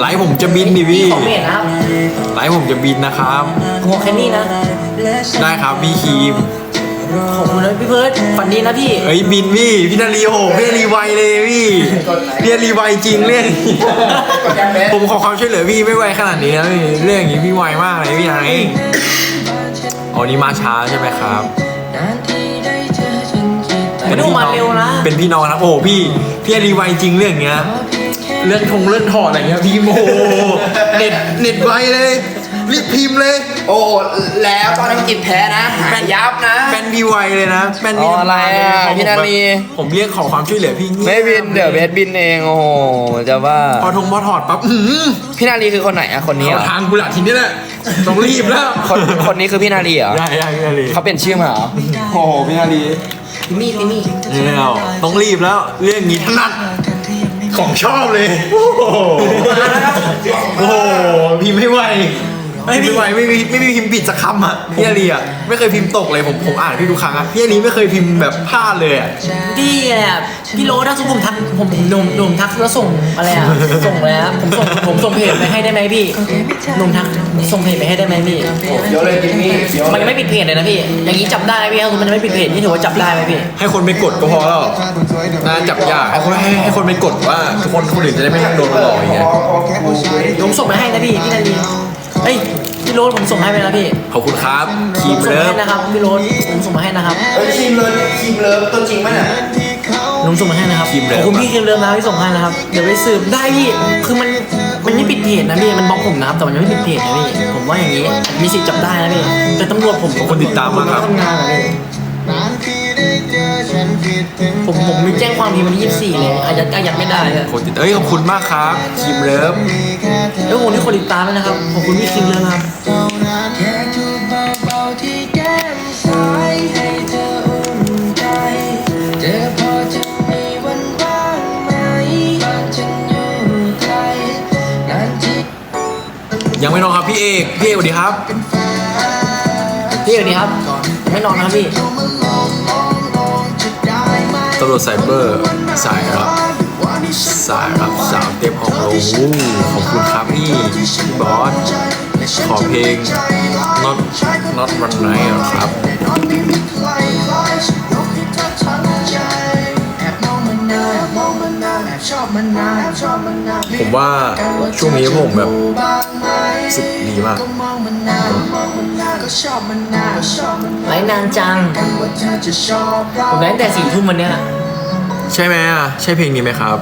ไลฟ์ผมจะบินดิพี่ของเมดนะครับไลฟ์ผมจะบินนะครับหัวแคนนี่นะ ได้ครับพี่ครีมขอบคุณนะพี่เพิร์ดฝันดีนะพี่ เอ้ยบินพี่พี่นาลีโหพี่นาลีไวเลยพี่พี่นาลีไวจริงเรื่องนี้ผมขอความช่วยเหลือพี่ไม่ไวขนาดนี้นะพี่เรื่องอย่างนี้พี่ไวมากเลยพี่ไอ้อ๋อนี่มาช้าใช่ไหมครับไม่ต้องมาเร็วนะเป็นพี่น้องนะโอ้พี่พี่นาลีไวจริงเรื่องเนี้ย เรื่องทงเรื่องถอดอะไรเงี้ยพี่โมโหเน็ตเน็ตไวเลยรีบพิมพ์เลย โอ้แล้วตอนอังกฤษแพ้นะหายยับนะแป้นพี่ไวเลยนะแป้นพี่อ๋ออะไรอะผมพี่นาลีผมเรียกขอความช่วยเหลือพี่เงียบไม่บินเดี๋ยวเบสบินเองโอ้โหจะว่าพอทงพอถอดปั๊บอื้อหือพี่นาลีคือคนไหนอะคนนี้เหรเอาอทางกูละทีนี้แหละต้องรีบแล้วคนคนนี้คือพี่นาลีเหรอได้ได้พี่นาลีเขาเปลี่ยนชื่อมาเหรอโอ้โหพี่นาลีพิมี่พิมี่เนี่ยเอาต้องรีบแล้วเรื่องนี้ถนัด ของชอบเลย โอ้โหโอ้โหพิมพ์ไม่ไหว ไม่ไม่ไหวไม่มีไม่มีพิมพ์ผิดสักคำอะพี่อารีอะไม่เคยพิมพ์ตกเลยผมผมอ่านพี่ทุกครั้งอะพี่อารีไม่เคยพิมพ์แบบพลาดเลยอะพี่เนี่ยพี่โรสถ้าสมมติผมทักผมหนุ่มหนุ่มทักแล้วส่งอะไรอะส่งแล้วผมส่งผมส่งเพจไปให้ได้ไหมพี่หนุ่มทักส่งเพจไปให้ได้ไหมพี่เดี๋ยวเลยจิมมี่เดี๋ยวมันยังไม่ปิดเพจเลยนะพี่ อย่างนี้จับได้ไหมพี่ถ้าสมมติมันยังไม่ปิดเพจนี่ถือว่าจับได้ไหมพี่ ให้คนไปกดก็พอแล้วน่าจับยากให้คนให้ให้คนไปกดว่าทุกคนคนอื่นจะได้ไม่โดนหลอกอย่างเงี้ยผมส่งไปให้นะพี่พี่นาลี เอ้ยพี่โรสผมส่งให้ไปแล้วพี่ขอบคุณครับคีผมมส่งเลิให้ฟนะครับพี่โรสผมส่งมาให้นะครับเอ้ยทีมเลยทีมเลิฟตัวจริงป่ะเนี่ยผมส่งมาให้นะครับขอบคุณพี่คิมเลิฟนะที่ส่งให้นะครับเดี๋ยวไปสืบได้พี่คือมันมันไม่ปิดเพจนะพี่มันบล็อกผมนะครับแต่มันยังไม่ปิดเพจนะพี่ผมว่าอย่างนี้มีสิทธิ์จับได้นะพี่แต่ตำรวจผมคนติดตามมาครับ ทำงานนะพี่ ผมผมมีแจ้งความทีมันที่ 24 เลยอายัดอายัดไม่ได้เลยคนติดเอ้ยขอบคุณมากครับคีมเลิฟแล้วคนที่คนติดตามด้วยนะครับ ขอบคุณพี่คิมเลิฟนะครับยังไม่นอนครับพี่เอก พี่เอกสวัสดีครับ พี่สวัสดีครับ ไม่นอนนะครับพี่ ตำรวจไซเบอร์สายรับสายรับสาวเต็มออกโรขอบคุณครับพี่บอสขอเพลง not not วันไหนครับผมว่าช่วงนี้ผมแบบสึกดีมาก ไลฟ์นานจัง ผมไลฟ์ตั้งแต่สี่ทุ่มวันเนี้ยใช่ไหมอะ ใช่เพลงนี้ไหมครับ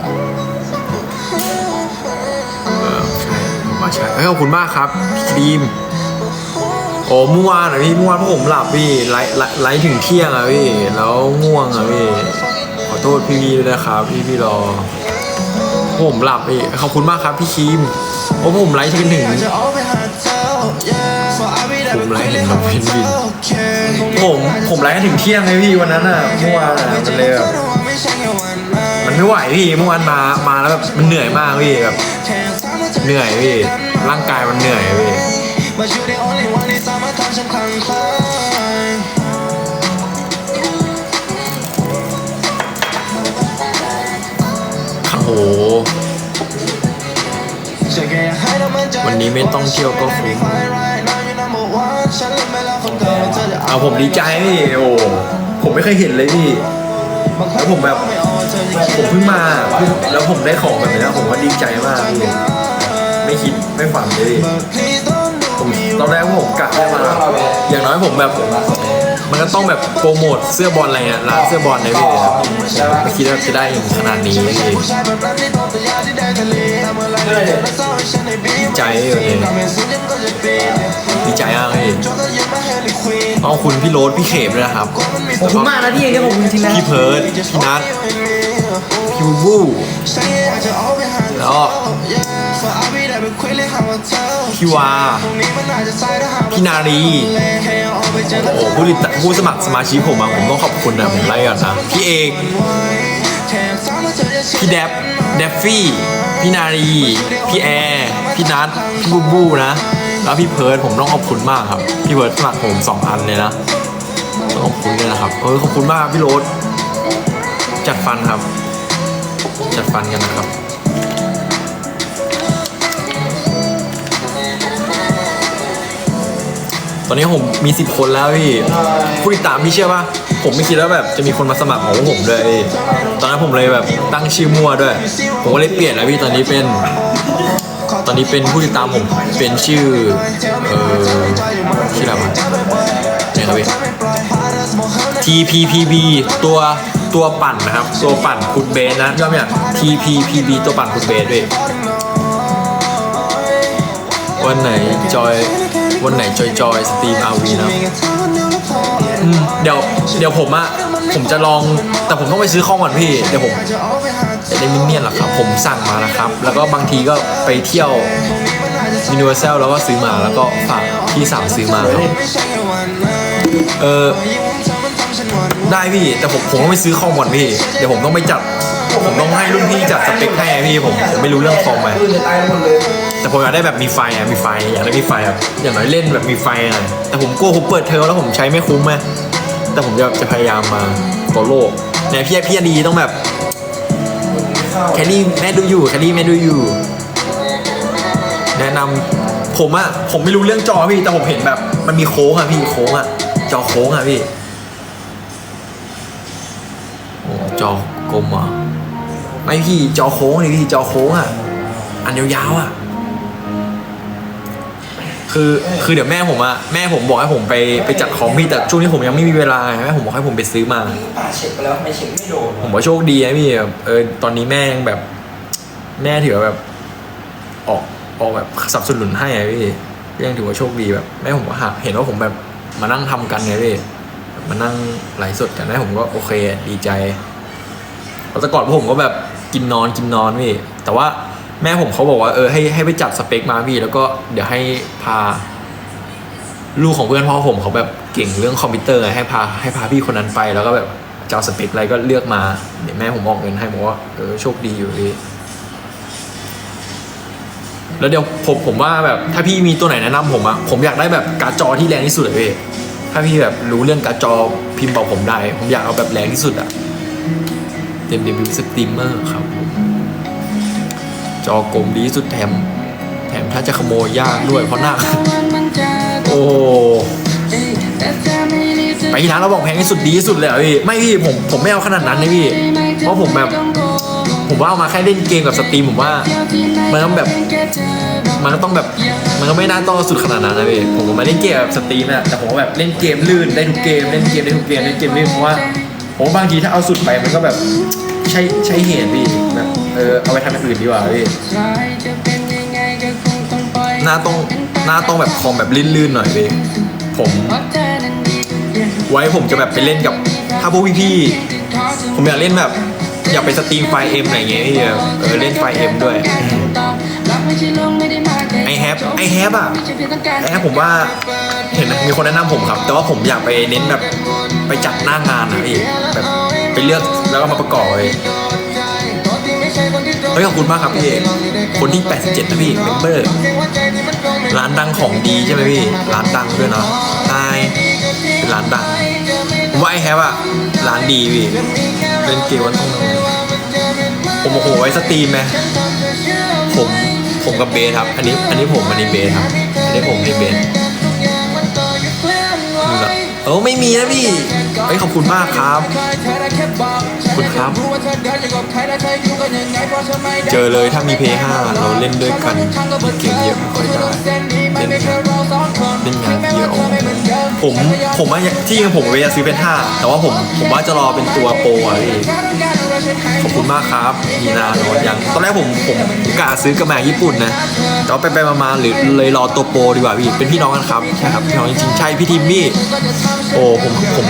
เออใช่ผมว่าใช่เอ้ยขอบคุณมากครับพี่ครีม โอ้เมื่อวานอะพี่เมื่อวานพวกผมหลับพี่ไลฟ์ไลฟ์ไลฟ์ถึงเที่ยงอะพี่ แล้วง่วงอะพี่ ขอโทษพี่ๆด้วยนะครับ พี่พี่รอพวกผมหลับพี่ขอบคุณมากครับพี่ครีม โอ้พวกผมไลฟ์กันถึงผม ไลฟ์เห็นครับพี่บินผมผมไลฟ์กันถึงเที่ยงเลยพี่วันนั้นอะเมื่อวานอะมันเลยแบบมันไม่ไหวพี่เมื่อวานมามาแล้วแบบมันเหนื่อยมากพี่แบบเหนื่อยพี่ร่างกายมันเหนื่อยพี่โอ้โหวันนี้ไม่ต้องเที่ยวก็คุ้ม เอาผมดีใจพี่โอ้ผมไม่เคยเห็นเลยพี่แล้วผมแบบผมเพิ่งมาแล้วผมได้ของแบบนี้นะผมก็ดีใจมากพี่ไม่คิดไม่ฝันเลยผมตอนแรกผมกะได้มาอย่างน้อยผมแบบมันก็ต้องแบบโปรโมทเสื้อบอลอะไรเงี้ยร้านเสื้อบอลในพี่ครับไม่คิดว่าจะได้ถึงขนาดนี้พี่ ใจเลยดีใจมากเลยต้องขอบคุณพี่โรสพี่เขมด้วยนะครับขอบคุณมากนะพี่ที่ผมจริงๆนะพี่เพิร์ดพี่นัทพี่บูบูแล้วก็พี่วา พี่นารีโอ้โหผู้ติดตามผู้สมัครสมาชิกผมอะผมต้องขอบคุณนะผมไล่ก่อนนะพี่เอกพี่แดบแดฟฟี่ พี่นารี พี่แอร์ พี่นัทพี่บูบูนะ แล้วพี่เพิร์ดผมต้องขอบคุณมากครับ พี่เพิร์ดสมัครผมสองอันเลยนะต้องขอบคุณเลยนะครับ เออขอบคุณมากพี่โรสจัดฟันครับ จัดฟันกันนะครับตอนนี้ผมมีสิบคนแล้วพี่ผู้ติดตามพี่เชื่อป่ะผมไม่คิดว่าแบบจะมีคนมาสมัครของผมด้วยตอนนั้นผมเลยแบบตั้งชื่อมั่วด้วย ผมก็เลยเปลี่ยนแล้วพี่ตอนนี้เป็น ตอนนี้เป็นผู้ติดตามผมเป็นชื่อเออชื่ออะไรวะเนี่ยครับพี่ TPPB ตัวตัวปั่นนะครับ ตัวปั่นคุณเบสนะยอมาจาก TPPB ตัวปั่นคุณเบสด้วยวันไหนจอยวันไหนจอยจอยสตรีมอาวีนะเดี๋ยวเดี๋ยวผมอะ ผมจะลองแต่ผมต้องไปซื้อข้องก่อนพี่ เดี๋ยวผมจะได้มินเนี่ยนหรอครับ ผมสั่งมานะครับ แล้วก็บางทีก็ไปเที่ยว Universal แล้วก็ซื้อมาแล้วก็ฝากพี่สาวซื้อมาครับเออได้พี่ แต่ผมผมต้องไปซื้อคอมก่อนพี่ เดี๋ยวผมต้องไปจัด ผมต้องให้รุ่นพี่จัดสเปคให้อะพี่ผมผมไม่รู้เรื่องคอมไปแต่ผมอยากได้แบบมีไฟอะมีไฟอยากได้มีไฟแบบอย่างน้อยเล่นแบบมีไฟอะแต่ผมกลัวผมเปิดเทอมแล้วผมใช้ไม่คุ้มไง แต่ผมจะจะพยายามมาตัวโลกเนี่ยพี่พี่อดีต้องแบบแคลรี่แม่ดูอยู่แคลรี่แม่ดูอยู่ แนะนำผมอะผมไม่รู้เรื่องจอพี่ แต่ผมเห็นแบบ มันมีโค้งอะพี่โค้งอะจอโค้งอะพี่โอ้จอกลมอะไม่พี่จอโค้งเลยพี่จอโค้งอะอันยาวๆอะ คือคือเดี๋ยวแม่ผมอะแม่ผมบอกให้ผมไปไปจัดของพี่แต่ช่วงนี้ผมยังไม่มีเวลาไงแม่ผมบอกให้ผมไปซื้อมา ป่าเช็คไปแล้วไม่เช็คไม่โดนผมว่าโชคดีนะพี่แบบเออตอนนี้แม่ยังแบบ แม่ถือว่าแบบ ออกออกแบบสนับสนุนให้อะพี่ยังถือว่าโชคดีแบบ แม่ผมก็หาเห็นว่าผมแบบมานั่งทำกันไงพี่มานั่งไลฟ์สดกันแม่ผมก็โอเคดีใจเพราะแต่ก่อนพวกผมก็แบบกินนอนกินนอนพี่แต่ว่า แม่ผมเขาบอกว่าเออให้ให้ไปจัดสเปคมาพี่แล้วก็เดี๋ยวให้พา ลูกของเพื่อนพ่อผมเขาแบบเก่งเรื่องคอมพิวเตอร์ให้พาให้พาพี่คนนั้นไป แล้วก็แบบจะเอาสเปคอะไรก็เลือกมาเดี๋ยวแม่ผมออกเงินให้บอกว่าเออโชคดีอยู่พี่แล้วเดี๋ยวผมผมว่าแบบถ้าพี่มีตัวไหนแนะนำผมอะผมอยากได้แบบการ์ดจอที่แรงที่สุดเลยพี่ถ้าพี่แบบรู้เรื่องการ์ดจอพิมพ์บอกผมได้ ผมอยากเอาแบบแรงที่สุดอะเต็มเดบิวต์สตรีมเมอร์ครับผม จอกลมดีที่สุดแถม แถมถ้าจะขโมยยากด้วยเพราะหน้าโอ้ไปที่ร้านเราบอกแพงที่สุดดีที่สุดเลยเหรอพี่ไม่พี่ผมผมไม่เอาขนาดนั้นเลยพี่เพราะผมแบบ ผมว่าเอามาแค่เล่นเกมกับสตรีมผมว่า มันต้องแบบมันก็ต้องแบบมันก็ไม่น่าต้องสุดขนาดนั้นนะพี่ผมก็มาเล่นเกมแบบสตรีมอะแต่ผมก็แบบเล่นเกมลื่นได้ทุกเกมเล่นเกมได้ทุกเกมเล่นเกมลื่นเพราะว่าผมว่าบางทีถ้าเอาสุดไปมันก็แบบใช้ใช้เหตุพี่แบบ เออเอาไปทำอย่างอื่นดีกว่าพี่หน้าต้องหน้าต้องแบบคอมแบบลื่นๆหน่อยพี่ผม ไว้ผมจะแบบไปเล่นกับ ถ้าพวกพี่ๆผมอยากเล่นแบบ อยากไปสตรีมไฟเอ็มอะไรอย่างเงี้ยพี่เออเล่นไฟเอ็มด้วยไอแฮปไอแฮปอะไอแฮปผมว่าเห็นไหมมีคนแนะนำผมครับ แต่ว่าผมอยากไปเน้นแบบไปจัดหน้างานนะพี่แบบไปเลือกแล้วก็มาประกอบเลยเฮ้ยขอบคุณมากครับพี่เอกคนที่ 87นะพี่เมมเบอร์ร้านดังของดีใช่ไหมพี่ ร้านดังด้วยเนาะใช่เป็นร้านดังว่าไอแฮปอะร้านดีพี่เล่นเกมวันต้องผมโอ้โหไว้สตรีมไหมผมผมกับเบสครับ อันนี้อันนี้ผมอันนี้เบสครับ อันนี้ผมอันนี้เบสนี่ละเออไม่มีนะพี่ เฮ้ยขอบคุณมากครับขอบคุณครับ เจอเลยถ้ามีเพย์ห้าเราเล่นด้วยกันเกมเยอะไม่ค่อยได้เล่นงานเล่นงานเยอะออกผมผมว่าที่ผมเวจะซื้อเป็นห้าแต่ว่าผมผมว่าจะรอเป็นตัวโปรอะพี่ขอบคุณมากครับ มีนานอนยังตอนแรกผมผมกะซื้อกระแมญี่ปุ่นนะแต่ว่าไปไปมาๆหรือเลยรอตัวโปรดีกว่าพี่เป็นพี่น้องกันครับใช่ครับพี่น้องจริงๆใช่พี่ทิมมี่โอ้ผมผม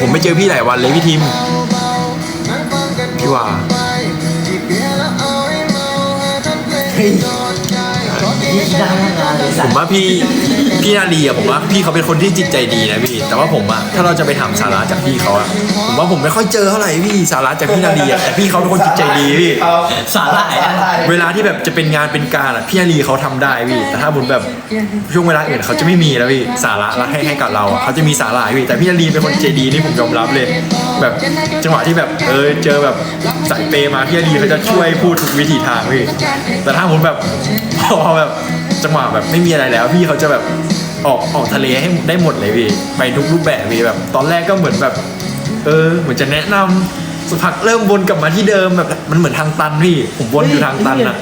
ผมไม่เจอพี่หลายวันเลยพี่ทิม พี่ว่า นี่ได้งานเลยผสัตมว์ว่าพี่พี่นาดีอะผมว่าพี่เขาเป็นคนที่จิตใจดีนะพี่ แต่ว่าผมอะถ้าเราจะไปถามสาระจากพี่เขาอะผมว่าผมไม่ค่อยเจอเท่าไหร่พี่สาระจากพี่นาดีอะแต่พี่เขาเป็นคนจิตใจดีพี่ สาหร่ายอะ เวลาที่แบบจะเป็นงานเป็นการอะพี่นาดีเขาทำได้พี่แต่ถ้าบุญแบบช่วงเวลาอื่นเขาจะไม่มีแล้วพี่สาระแล้วให้ให้กับเราอะเขาจะมีสาระพี่แต่พี่นาดีเป็นคนใจดีนี่ผมยอมรับเลย แบบจังหวะที่แบบเออเจอแบบสายเปย์มาพี่นาดีเขาจะช่วยพูดทุกวิถีทางพี่แต่ถ้าผมแบบพอแบบ จังหวะแบบไม่มีอะไรแล้ว พี่เขาจะแบบออกออกทะเลให้ได้หมดเลยพี่ไปทุกรูปแบบพี่แบบ ตอนแรกก็เหมือนแบบ เออ เหมือนจะแนะนำสักพักเริ่มวนกลับมาที่เดิมแบบมันเหมือนทางตันพี่ผมวนอยู่ทางตันอะ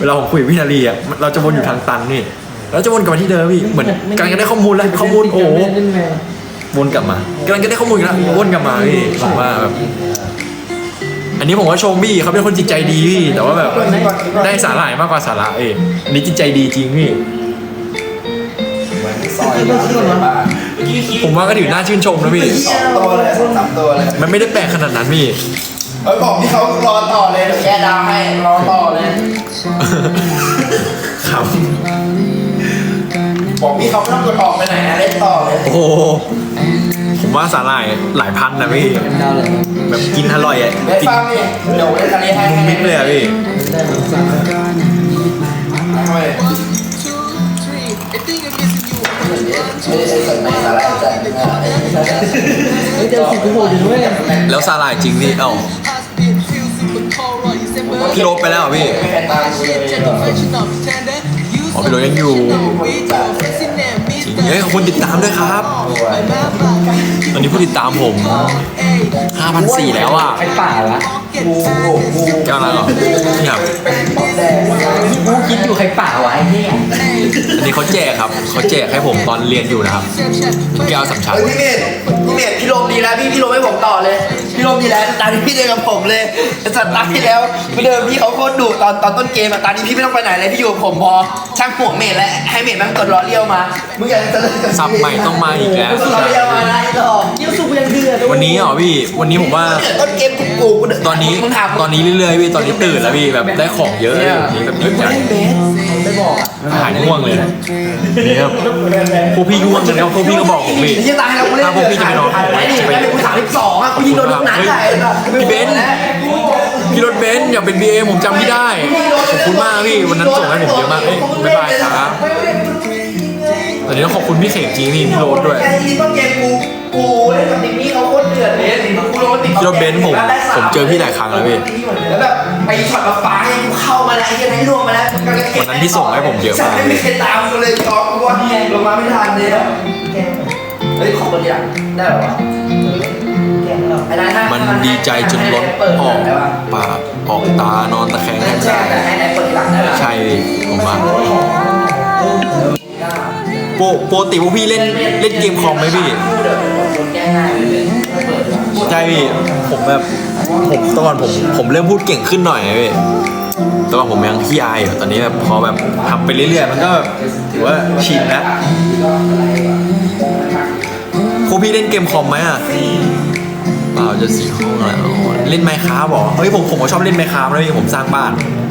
เวลาผมคุยกับพี่นาลีอะเราจะวนอยู่ทางตันนี่เราจะวนกลับมาที่เดิมพี่เหมือนกำลังจะได้ข้อมูลแล้วข้อมูลโอ้โหวนกลับมากำลังจะได้ข้อมูลอีกแล้ววนกลับมาพี่ผมว่าแบบ อันนี้ผมว่าชมพี่เขาเป็นคนจิตใจดีพี่แต่ว่าแบบได้สาหร่ายมากกว่าสาระเองอันนี้จิตใจดีจริงพี่ซอยบ้านผมว่าก็ถือน่าชื่นชมนะพี่สองตัวเลยสองสามตัวเลยมันไม่ได้แปลกขนาดนั้นพี่เฮ้ยบอกพี่เขารอต่อเลยเดี๋ยวแกดาวให้รอต่อเลยครับบอกพี่เขาไม่ต้องกดออกไปไหนนะเล่นต่อเลยโอ้โหผมว่าสาหร่ายหลายพันนะพี่ แบบกินอร่อยอะเล่นกินฟังนี่เดี๋ยวเล่นทะเลให้มุมมิดเลยอะพี่ทำไมไม่ได้ใช้สมัยอะไรใจเฮ้ยเจอสิบโหดอยู่ด้วยแล้วสาหร่ายจริงนี่เอ้าพี่ลบไปแล้วเหรอพี่ ไม่แค่ตามเลยอ๋อพี่โรถยังอยู่จริง เฮ้ยขอบคุณติดตามด้วยครับ ตอนนี้ผู้ติดตามผม 5,400 แล้วอะไอ้ป่าวะกูกูแก้วอะไรเหรอนี่ครับแดงกูคิดอยู่ใครป่าวะไอ้เหี้ยอันนี้เขาแจกครับ เขาแจกให้ผมตอนเรียนอยู่นะครับเป็นแก้วสามชั้น เฮ้ยพี่เม ธพี่เมธพี่ลมดีแล้วพี่พี่ลมให้ผมต่อเลย พี่ลมดีแล้วตอนนี้พี่เดินกับผมเลยจัดตามที่แล้วพี่เดิมพี่เขาโคตรดุตอนตอนต้นเกมอะตอนนี้พี่ไม่ต้องไปไหนเลยพี่อยู่กับผมพอช่างหัวเมธและให้เมธแม่งกดล้อเลี้ยวมามึงอยากจะเล่นกับสับใหม่ต้องมาอีกแล้ว กดล้อเลี้ยวมานะไอ้ดอก วันนี้เหรอพี่ วันนี้ผมว่าเดี๋ยวต้นเกมกูกูกูเดิตอนนี้ มึงถามตอนนี้เรื่อยๆพี่ ตอนนี้ตื่นแล้วพี่แบบได้ของเยอะเลยแบบนี้แบบดีใจไม่บอกอะหายง่วงเลยนี่ครับพวกพี่ง่วงกันแล้วพวกพี่ก็บอกผมพี่ ไอ้เหี้ยตายแล้วกูเล่นถ้าพวกพี่จะไปนอนไอ้นี่จะไปแม่งเป็นกูสามสิบสองอะกูยิงโดนทุกนัดเลยพี่เบนซ์ พี่รถเบนซ์อยากเป็น BA ผมจำพี่ได้ ขอบคุณมากพี่ วันนั้นส่งให้ผมเยอะมากเอ้ยบ๊ายบายครับต อนนี้ต้องขอบคุณพี่เขกจริงพี่พี่โรถด้วยแค่ที่ต้นเกมกูกูเล่นกับติ๊กนี่เขาโคตรเดือดเลยกูโดนติ๊กพี่รถเบนซ์ผมผมเจอพี่หลายครั้งแล้วพี่แล้วแบบไปช็อตมาฟ้าให้กูเข้ามาแล้วไอ้เหี้ยังให้ล่วงมาแล้ววันนั้นที่ส่งให้ผมเยอะมากไม่มีใครตามกูเลยจอกูว่าลงมาไม่ทันเลยอะเฮ้ยขอบคุณดีอะได้เหรอวะไอ้นายถ้ามันดีใจจนล้นออกปากออกตานอนตะแคงแทบไม่ใช่ได้แต่ให้นายเปิดหลังได้เหรอ ใช่พี่ผมว่าโปรปกติพวกพี่เล่นเล่นเกมคอมไหมพี่ ใช่พี่ ผมแบบผมตอนก่อนผมผมเริ่มพูดเก่งขึ้นหน่อยนะพี่แตอนก่อนผมยังขี้อายอยู่ตอนนี้แบบพอแบบทำไปเรื่อยๆ มันก็แบบถือว่าชินนะพวกพี่เล่นเกมคอมไหมอะเปล่าจะสี่ห้องแล้วเล่นไมค์คราฟหรอเฮ้ยผมผมก็ชอบเล่นไมค์คราฟนะพี่ผมสร้างบ้านผม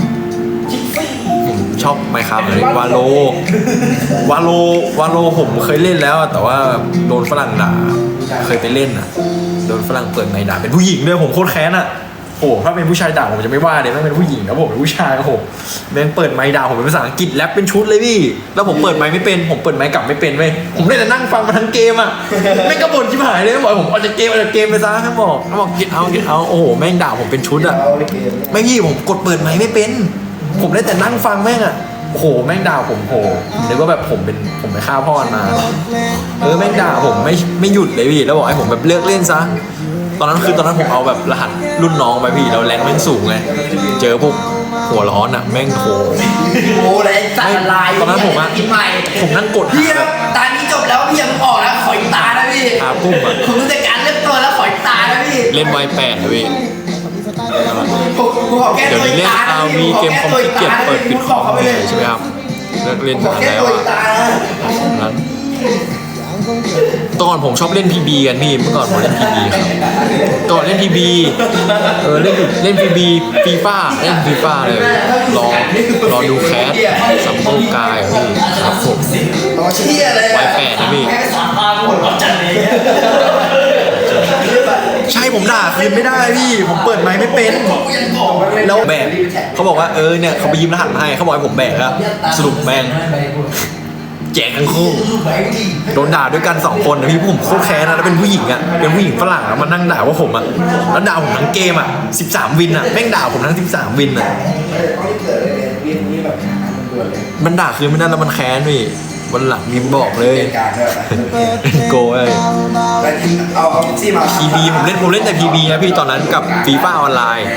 ชอบไมค์คราฟเลยวาโลวาโลวาโลผมเคยเล่นแล้วแต่ว่าโดนฝรั่งด่าเคยไปเล่นอะโดนฝรั่งเปิดไมค์ด่าเป็นผู้หญิงด้วยผมโคตรแค้นอะโอ้โหถ้าเป็นผู้ชายด่าผมจะไม่ว่าเลยแม่งเป็นผู้หญิงแล้วผมเป็นผู้ชายโอ้โหแม่งเปิดไมค์ด่าผมเป็นภาษาอังกฤษแรปเป็นชุดเลยพี่แล้วผมเปิดไมค์ไม่เป็นผมเปิดไมค์กลับไม่เป็นเว้ยผมได้แต่นั่งฟังมาทั้งเกมอะแม่งกระบ่นชิบหายเลยบอกให้ผมออกจากเกมออกจากเกมไปซะให้บอกให้บอกกินเอากินเอาโอ้โหแม่งด่าผมเป็นชุดอะไม่พี่ผมกดเปิดไมค์ไม่เป็น ผมได้แต่นั่งฟังแม่งอะโอ้โหแม่งด่าผมโหนึกว่าแบบผมเป็นผมไปฆ่าพ่อมันมา เออแม่งด่าผมไม่ไม่หยุดเลยพี่แล้วบอกให้ผมแบบเลิกเล่นซะตอนนั้นคือตอนนั้นผมเอาแบบรหัสรุ่นน้องไปพี่แล้วแรงแม่งสูงไงเจอพวกหัวร้อนอะแม่งโหโอ้เลยสัตว์ลายตอนนั้นผมอะกินใหม่ผมนั่งกดพี่ครับตานี้จบแล้วพี่ยังออกแล้วขออีกตานะพี่หาพุ่มอะผมรู้จักการเริ่มต้นแล้วขออีกตานะพี่เล่นไวแปดนะพี่ผมผมขอแก้ เดี๋ยวนี้เล่นตานะ RV พี่เกมคอมพิวเกียรเปิดปิดคอมเขาไปเลยใช่ไหมครับเลิกเล่นมาแก้แล้วอีอะตานะนั้นตอนผมชอบเล่นพีบีกันพี่เมื่อก่อนผมเล่นพีบีครับก่อนเล่นพีบีเออเล่นเล่นพีบีฟีฟ่าเล่นฟีฟ่าเลยรอรอดูแคสสัมโภกายพี่ครับผมต่อเชี่ยเลยไวแปดนะพี่ ใช่ผมด่าคืนไม่ได้พี่ ผมเปิดไมค์ไม่เป็น แล้วแบกเขาบอกว่าเออเนี่ยเขาไปยืมรหัสมาให้เขาบอกให้ผมแบกอะสรุปแม่งแจกทั้งคู่โดนด่าด้วยกันสองคนนะพี่ผมโคตรแค้นนะแล้วเป็นผู้หญิงอะเป็นผู้หญิงฝรั่งแล้วมานั่งด่าว่าผมอะแล้วด่าผมทั้งเกมอะ13วินอะแม่งด่าผมทั้ง13วินอะต้องเกินี่ยวีนี้แบบมันด่วนเลยมันด่าคืนไม่ได้แล้วมันแค้นพี่ วันหลังมีบอกเลยการด้วยโกเลยแต่เอาเอาซี่มาพีบีผมเล่นผมเล่นแต่พีบีนะพี่ตอนนั้นกับฟีฟ่าออนไลน์